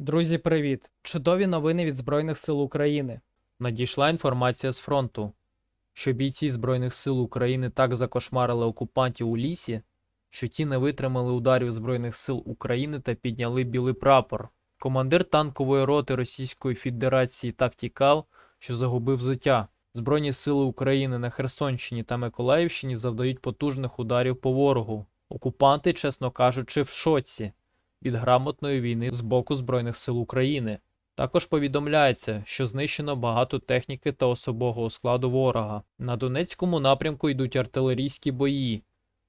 Друзі, привіт! Чудові новини від Збройних сил України. Надійшла інформація з фронту, що бійці Збройних сил України так закошмарили окупантів у лісі, що ті не витримали ударів Збройних сил України та підняли білий прапор. Командир танкової роти Російської Федерації так тікав, що загубив життя. Збройні сили України на Херсонщині та Миколаївщині завдають потужних ударів по ворогу. Окупанти, чесно кажучи, в шоці від грамотної війни з боку Збройних сил України. Також повідомляється, що знищено багато техніки та особового складу ворога. На Донецькому напрямку йдуть артилерійські бої.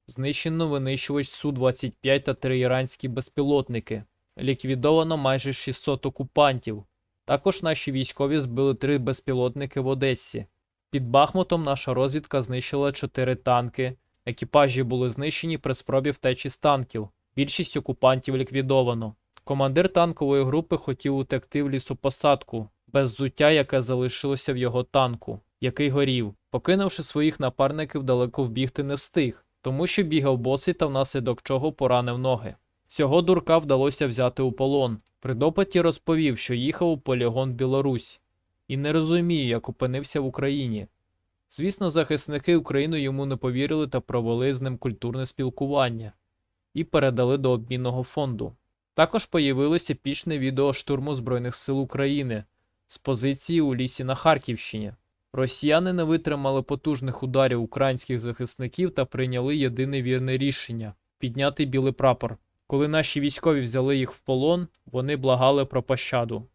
Знищено винищувач Су-25 та три іранські безпілотники. Ліквідовано майже 600 окупантів. Також наші військові збили три безпілотники в Одесі. Під Бахмутом наша розвідка знищила 4 танки. Екіпажі були знищені при спробі втечі з танків. Більшість окупантів ліквідовано. Командир танкової групи хотів утекти в лісопосадку без зуття, яке залишилося в його танку, який горів. Покинувши своїх напарників, далеко вбігти не встиг, тому що бігав босий та внаслідок чого поранив ноги. Цього дурка вдалося взяти у полон. При допиті розповів, що їхав у полігон Білорусь і не розуміє, як опинився в Україні. Звісно, захисники України йому не повірили та провели з ним культурне спілкування і передали до обмінного фонду. Також появилося пічне відео штурму Збройних сил України з позиції у лісі на Харківщині. Росіяни не витримали потужних ударів українських захисників та прийняли єдине вірне рішення підняти білий прапор. Коли наші військові взяли їх в полон, вони благали про пощаду.